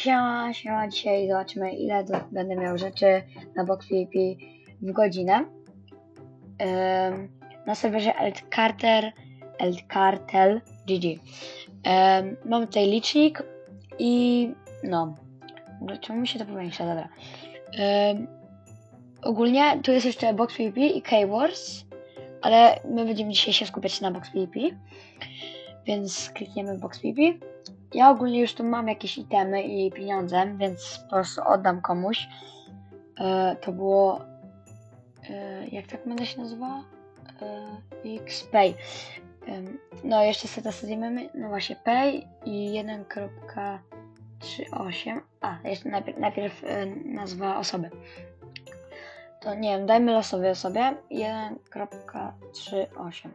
Siema, siema, dzisiaj zobaczymy ile do, będę miał rzeczy na Box PvP w godzinę. Ym, na serwerze Eld Carter, Eld Cartel GG. Ym, mamy tutaj licznik i no. Ogóle Czemu mi się to powiększa? Dobra. Ym, ogólnie tu jest jeszcze Box PvP i K-Wars, ale my będziemy dzisiaj się skupiać na Box PvP. Więc klikniemy Box PvP. Ja ogólnie już tu mam jakieś itemy i pieniądze, więc po prostu oddam komuś. E, to było. E, jak tak będę się nazywała? E, XPay. No, jeszcze to mamy. No właśnie, Pay i 1.38. A, jeszcze najpierw, najpierw e, nazwa osoby. To nie wiem, dajmy losowej osobie 1.38.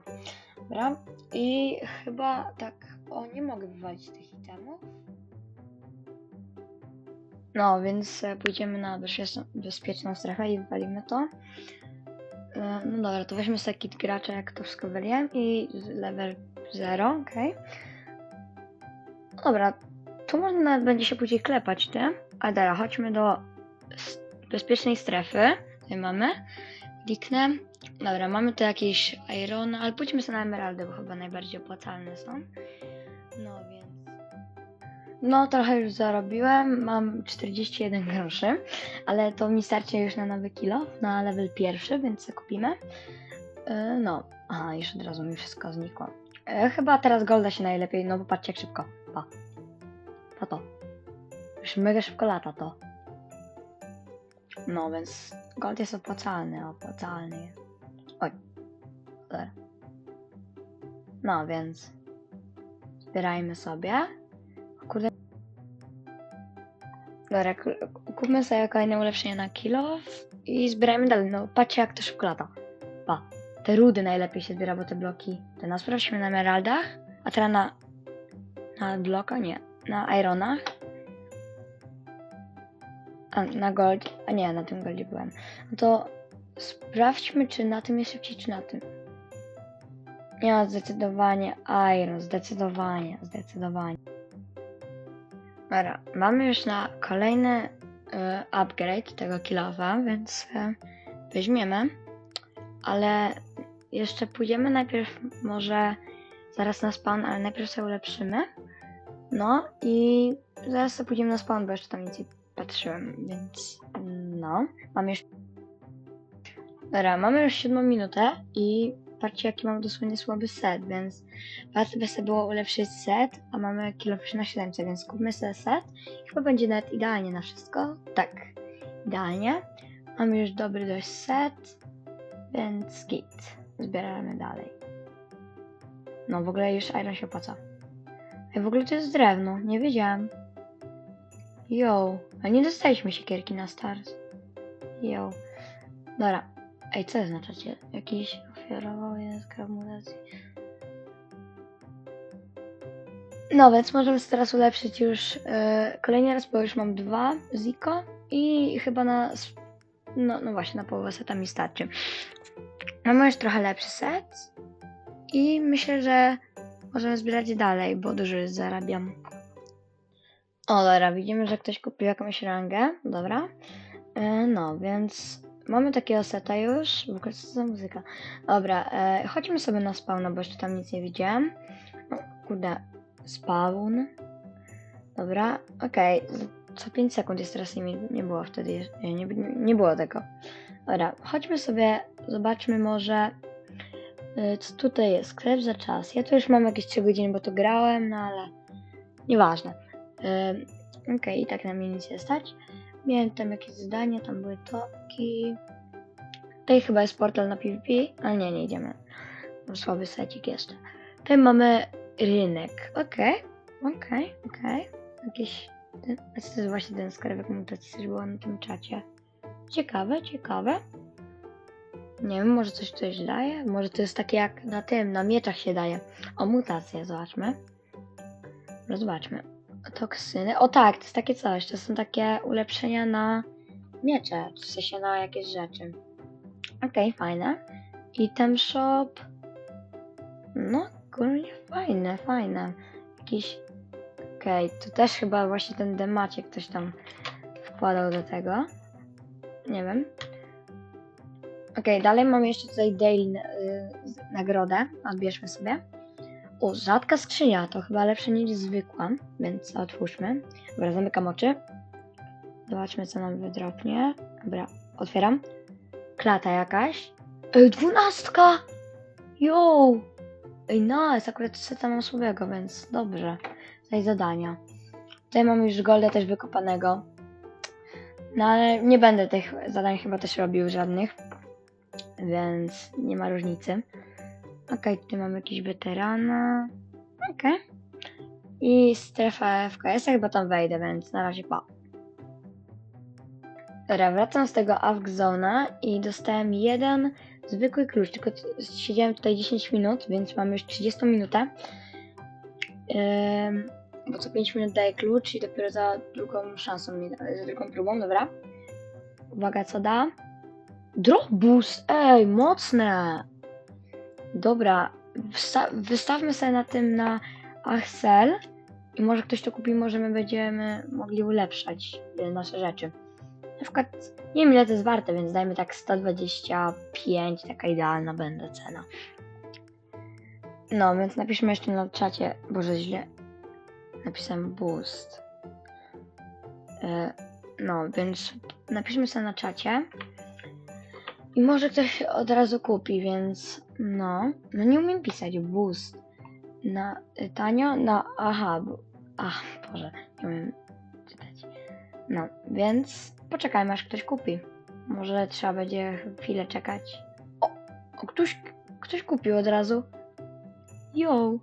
Dobra. I chyba tak. O, nie mogę wywalić tych itemów. No, więc e, pójdziemy na bezpieczną, strefę i wywalimy to. E, No dobra, to weźmy sobie kit gracza, jak to wszystko wyliłem i level 0, okej. No Dobra, tu można będzie się później klepać, ty. A dobra, chodźmy do bezpiecznej strefy. Tutaj mamy. Kliknę. Dobra, mamy tu jakieś irony, ale pójdźmy sobie na emeraldy, bo chyba najbardziej opłacalne są. No trochę już zarobiłem. Mam 41 groszy, ale to mi starczy już na nowy kilo, na level pierwszy, więc sobie kupimy. Yy, no, aha, już od razu mi wszystko znikło. Yy, chyba teraz golda się najlepiej, no bo patrzcie jak szybko. Pa. Pa to. Już mega szybko lata to. No, więc gold jest opłacalny, opłacalny. Oj. No, więc zbierajmy sobie. Kurde. Dobra, kupmy sobie kolejne ulepszenie na kilo i zbierajmy dalej. No, patrzcie jak to szybko. Pa. Te rudy najlepiej się zbiera, bo te bloki. Te no, sprawdźmy na emeraldach, a teraz na... Na bloka? Nie. Na ironach. A, na gold. A nie, na tym goldzie byłem. No to sprawdźmy, czy na tym jest szybciej, czy na tym. Nie, zdecydowanie Iron, zdecydowanie, zdecydowanie. Dobra, mamy już na kolejny e, upgrade tego kilowa, więc e, weźmiemy. Ale jeszcze pójdziemy najpierw może zaraz na spawn, ale najpierw sobie ulepszymy. No i zaraz sobie pójdziemy na spawn, bo jeszcze tam nic nie patrzyłem, więc no. Mamy już Dobra, mamy już siódmą minutę i patrzcie jaki mam dosłownie słaby set, więc warto by sobie było ulepszyć set, a mamy kilo już na 700, więc kupmy sobie set i chyba będzie nawet idealnie na wszystko. Tak, idealnie. Mamy już dobry dość set, więc git. Zbieramy dalej. No w ogóle już iron się opłaca. Ej, w ogóle to jest drewno, nie wiedziałem. Yo, a nie dostaliśmy siekierki na start. Yo. Dobra. Ej, co oznaczacie? Jakiś ofiarował jeden z gramulacji. No więc możemy teraz ulepszyć już e, kolejny raz, bo już mam dwa Ziko i chyba na no, no właśnie, na połowę seta mi starczy. Mamy już trochę lepszy set i myślę, że możemy zbierać dalej, bo dużo już zarabiam. O, dobra, widzimy, że ktoś kupił jakąś rangę, dobra. E, no, więc mamy takiego seta już. W ogóle co za muzyka? Dobra, e, chodźmy sobie na spawna, bo jeszcze tam nic nie widziałem. No, kurde, spawn. Dobra, okej. Co 5 sekund jest teraz limit. Nie było wtedy, nie, nie, nie było tego. Dobra, chodźmy sobie, zobaczmy może, y, co tutaj jest. Sklep za czas. Ja tu już mam jakieś 3 godziny, bo to grałem, no ale nieważne. Y, Okej, i tak na mnie nic nie stać. Miałem tam jakieś zdania, tam były toki. Tutaj chyba jest portal na PvP, ale nie, nie idziemy. Mam słaby secik jeszcze. Tutaj mamy rynek. Okej, okej, okej. Jakieś... Ten, a co to jest właśnie ten skarbek mutacji, coś było na tym czacie. Ciekawe, ciekawe. Nie wiem, może coś coś daje? Może to jest takie jak na tym, na mieczach się daje. O, mutację, zobaczmy. Zobaczmy. Toksyny. O tak, to jest takie coś. To są takie ulepszenia na miecze, w sensie na jakieś rzeczy. Okej, fajne. Item shop. No, ogólnie fajne, fajne. Jakiś Okej, to też chyba właśnie ten demacie ktoś tam wkładał do tego. Nie wiem. Okej, dalej mamy jeszcze tutaj daily nagrodę. Odbierzmy sobie. O, rzadka skrzynia, to chyba lepsze niż zwykła, więc otwórzmy. Dobra, zamykam oczy. Zobaczmy, co nam wydropnie. Dobra, otwieram. Klata jakaś. Ej, dwunastka! Yo! Ej, nice, akurat seta mam słabego, więc dobrze. Tutaj zadania. Tutaj mamy już golda też wykopanego. No ale nie będę tych zadań chyba też robił żadnych. Więc nie ma różnicy. Okej, tutaj mamy jakiś weterana. Okej. I strefa FKS, chyba tam wejdę, więc na razie pa. Dobra, wracam z tego AFK Zona i dostałem jeden zwykły klucz, tylko siedziałem tutaj 10 minut, więc mam już 30 minutę. Ym, bo co 5 minut daje klucz i dopiero za drugą szansą, za drugą próbą, dobra. Uwaga, co da? Drop boost, ej, mocne! Dobra, wystawmy sobie na tym na Axel i może ktoś to kupi, może my będziemy mogli ulepszać y, nasze rzeczy. Na przykład, nie wiem ile to jest warte, więc dajmy tak 125, taka idealna będzie cena. No, więc napiszmy jeszcze na czacie, boże źle, napisałem boost. E, no, więc napiszmy sobie na czacie. I może ktoś od razu kupi, więc no. No nie umiem pisać. Boost. Na y, tanio? Na. Aha. bo- Ach, Boże, nie umiem czytać. No, więc poczekajmy aż ktoś kupi. Może trzeba będzie chwilę czekać. O! o ktoś, ktoś kupił od razu. Yo!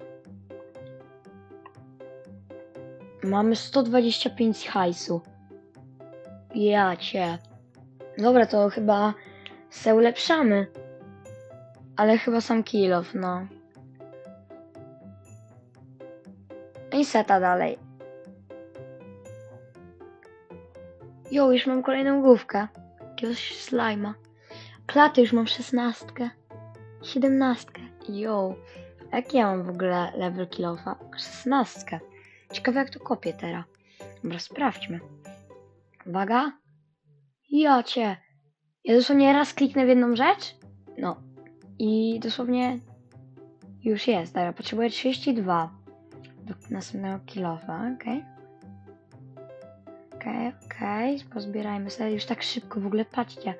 Mamy 125 hajsu. Ja cię. Dobra, to chyba se ulepszamy. Ale chyba sam kill off, no. I seta dalej. Jo, już mam kolejną główkę. Jakiegoś slajma. Klaty już mam szesnastkę. Siedemnastkę. Jo. Jak ja mam w ogóle level kill offa? Szesnastkę. Ciekawe jak to kopię teraz. Dobra, sprawdźmy. Uwaga. Ja cię. Ja dosłownie raz kliknę w jedną rzecz. No. I dosłownie już jest. Dobra, potrzebuję 32 do następnego kilofa, okej. Okej, okej, pozbierajmy sobie już tak szybko, w ogóle patrzcie.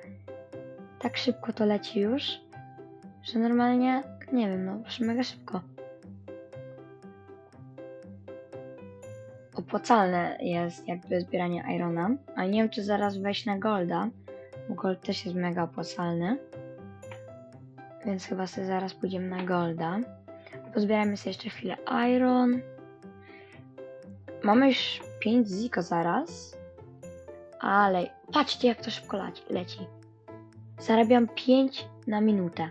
Tak szybko to leci już, że normalnie, nie wiem, no, mega szybko. Opłacalne jest jakby zbieranie Irona, ale nie wiem czy zaraz wejść na Golda, bo Gold też jest mega opłacalny. Więc chyba sobie zaraz pójdziemy na Golda. Pozbieramy sobie jeszcze chwilę Iron. Mamy już 5 ziko zaraz. Ale patrzcie jak to szybko leci. Zarabiam 5 na minutę.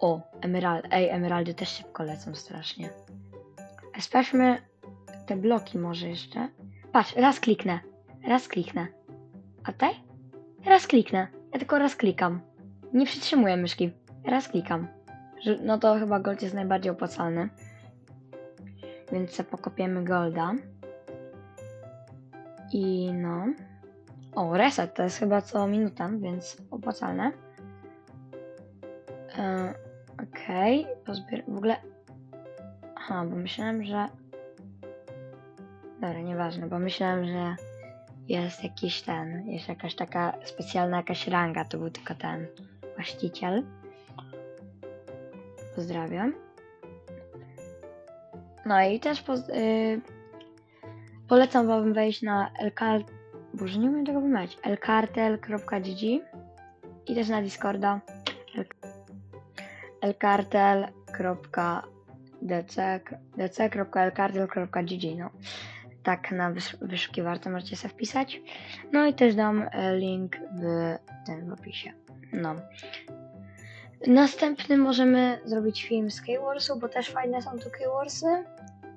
O, emerald. Ej, emeraldy też szybko lecą strasznie. Sprawdźmy te bloki może jeszcze. Patrz, raz kliknę. Raz kliknę. A tutaj? Raz kliknę. Ja tylko raz klikam. Nie przytrzymuję myszki. Raz klikam. No to chyba gold jest najbardziej opłacalny. Więc pokopiemy golda. I no. O, reset to jest chyba co minuta, więc opłacalne. E, Okej, pozbier... w ogóle... Aha, bo myślałem, że... Dobra, nieważne, bo myślałem, że jest jakiś ten, jest jakaś taka specjalna jakaś ranga, to był tylko ten właściciel. Pozdrawiam. No i też y- polecam wam wejść na elkar... Boże, nie umiem tego wymawiać. elkartel.gg i też na Discorda elkartel.dc.elkartel.gg no. Tak na wysz- wyszukiwarce możecie sobie wpisać. No i też dam e, link w tym opisie. No. Następny możemy zrobić film z K-Warsu, bo też fajne są tu K-Warsy.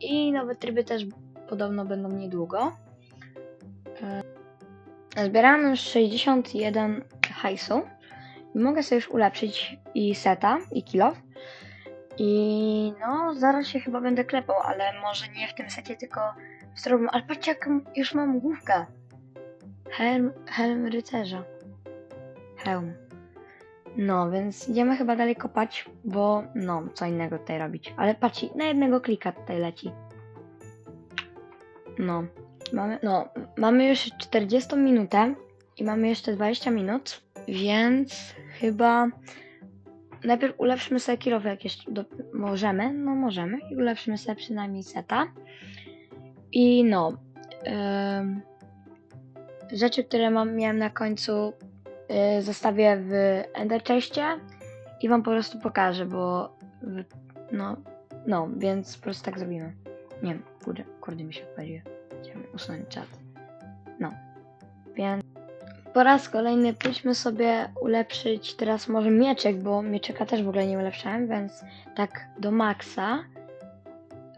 I nowe tryby też podobno będą niedługo. E, Zbieramy już 61 hajsu. Mogę sobie już ulepszyć i seta, i kill. I no, zaraz się chyba będę klepał, ale może nie w tym secie, tylko w zdrowym. Ale patrzcie, jak już mam główkę. Helm, helm rycerza. Hełm. No, więc idziemy chyba dalej kopać, bo no, co innego tutaj robić. Ale patrzcie, na jednego klika tutaj leci. No, mamy, no, mamy już 40 minutę i mamy jeszcze 20 minut, więc chyba najpierw ulepszymy sobie kilowy, jak jeszcze do, możemy, no możemy i ulepszymy sobie przynajmniej seta. I no, em, rzeczy, które mam, miałem na końcu zostawię w Ender i wam po prostu pokażę, bo no, no, więc po prostu tak zrobimy. Nie wiem, kurde, kurde mi się odpaliły. Chciałem usunąć czat. No, więc po raz kolejny pójdźmy sobie ulepszyć teraz może mieczek, bo mieczyka też w ogóle nie ulepszałem, więc tak do maksa.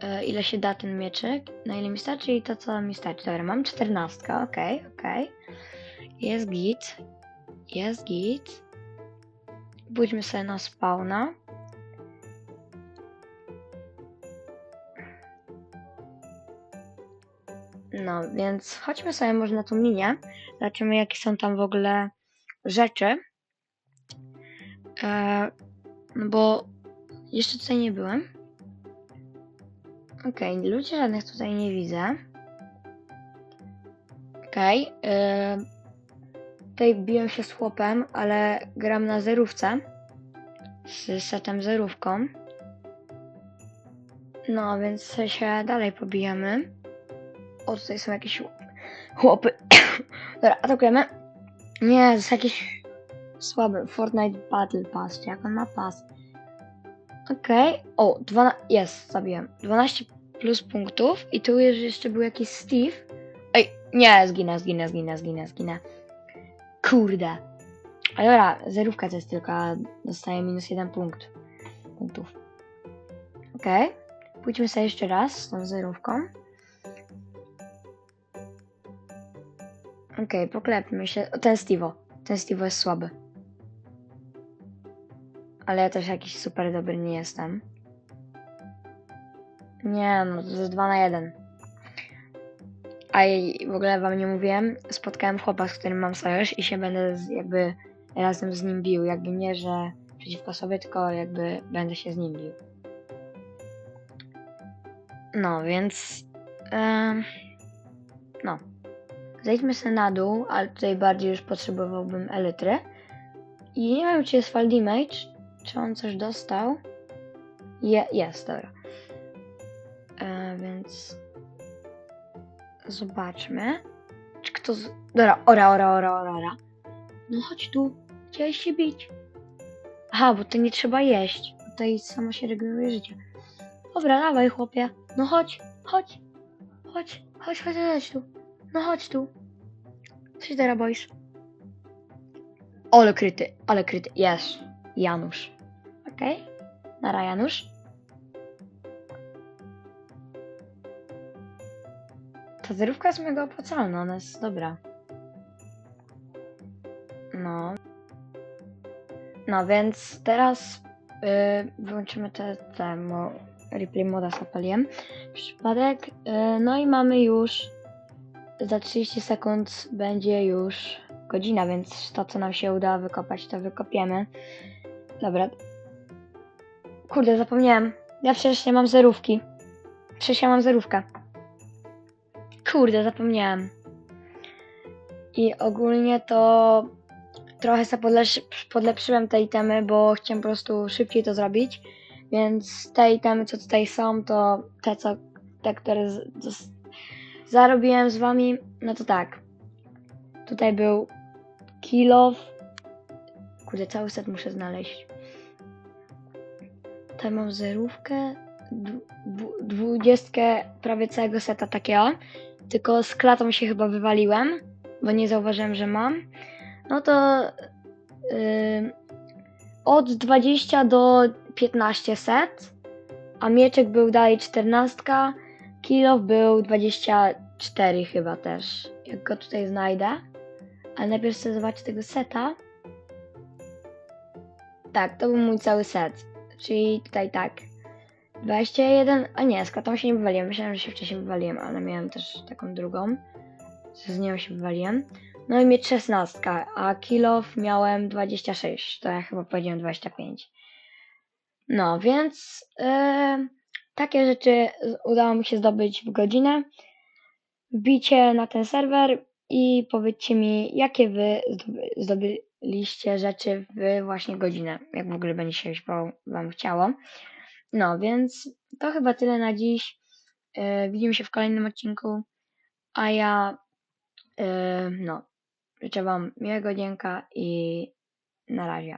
E, ile się da ten mieczyk, na ile mi starczy i to co mi starczy. Dobra, mam 14, okej, okej. Jest git. Jest git. Pójdźmy sobie na spawna. No, więc chodźmy sobie może na tą linię. Zobaczymy, jakie są tam w ogóle rzeczy. E, no bo jeszcze tutaj nie byłem. Okej, ludzi żadnych tutaj nie widzę. Okej. e, tutaj biłem się z chłopem, ale gram na zerówce. Z setem zerówką. No, więc się dalej pobijamy. O, tutaj są jakieś chłopy. Dobra, atakujemy. Nie, to jest jakiś słaby. Fortnite Battle Pass, jak on ma pas. Okej. O, 12. Jest, zabiłem. 12 plus punktów. I tu jeszcze był jakiś Steve. Ej, nie, zginę, zginę, zginę, zginę, zginę. Kurde. Dobra, zerówka to jest tylko, a dostaję minus jeden punkt. Punktów. Okej. Pójdźmy sobie jeszcze raz z tą zerówką. Okej, poklepmy się. O, ten Stevo. Ten Stevo jest słaby. Ale ja też jakiś super dobry nie jestem. Nie, no to jest 2 na 1. A i w ogóle wam nie mówiłem, spotkałem chłopa, z którym mam sojusz i się będę z, jakby razem z nim bił. Jakby nie, że przeciwko sobie, tylko jakby będę się z nim bił. No, więc... em, no. Zejdźmy sobie na dół, ale tutaj bardziej już potrzebowałbym elitry. I nie wiem, czy jest fall damage, czy on coś dostał. Je, jest, dobra. Zobaczmy. Czy kto z... Dobra, ora, ora, ora, ora, ora. No chodź tu, chciałeś się bić. Aha, bo to nie trzeba jeść. Tutaj samo się regeneruje życie. Dobra, dawaj chłopie. No chodź, chodź. Chodź, chodź, chodź, chodź tu. No chodź tu. Co się teraz boisz? Ale kryty, ale kryty. Jest. Janusz. Okej. Nara Janusz. Zerówka jest mega opłacalna, ona jest dobra. No. No więc teraz y, wyłączymy te, te mo, replay moda zapaliłem. Przypadek. Y, no i mamy już za 30 sekund będzie już godzina, więc to co nam się uda wykopać, to wykopiemy. Dobra. Kurde, zapomniałem. Ja przecież nie mam zerówki. Przecież ja mam zerówkę. Kurde, zapomniałem. I ogólnie to trochę sobie podlepszy, podlepszyłem te itemy, bo chciałem po prostu szybciej to zrobić. Więc te itemy, co tutaj są, to te, co, te które z, z, zarobiłem z wami, no to tak. Tutaj był kilof. Kurde, cały set muszę znaleźć. Tutaj mam zerówkę, dwu- dwu- dwudziestkę prawie całego seta takiego. Tylko z klatą się chyba wywaliłem, bo nie zauważyłem, że mam. No to yy, od 20 do 15 set, a mieczek był dalej 14, kilof był 24 chyba też, jak go tutaj znajdę. Ale najpierw chcę zobaczyć tego seta. Tak, to był mój cały set. Czyli tutaj tak. 21, a nie, z klatą się nie wywaliłem. Myślałem, że się wcześniej wywaliłem, ale miałem też taką drugą. Z nią się wywaliłem. No i mieć 16, a kilof miałem 26. To ja chyba powiedziałem 25. No, więc yy, takie rzeczy udało mi się zdobyć w godzinę. Wbicie na ten serwer i powiedzcie mi, jakie wy zdoby- zdobyliście rzeczy w właśnie godzinę, jak w ogóle będzie się wam chciało. No, więc to chyba tyle na dziś. Yy, widzimy się w kolejnym odcinku, a ja yy, no, życzę wam miłego dzięka i na razie.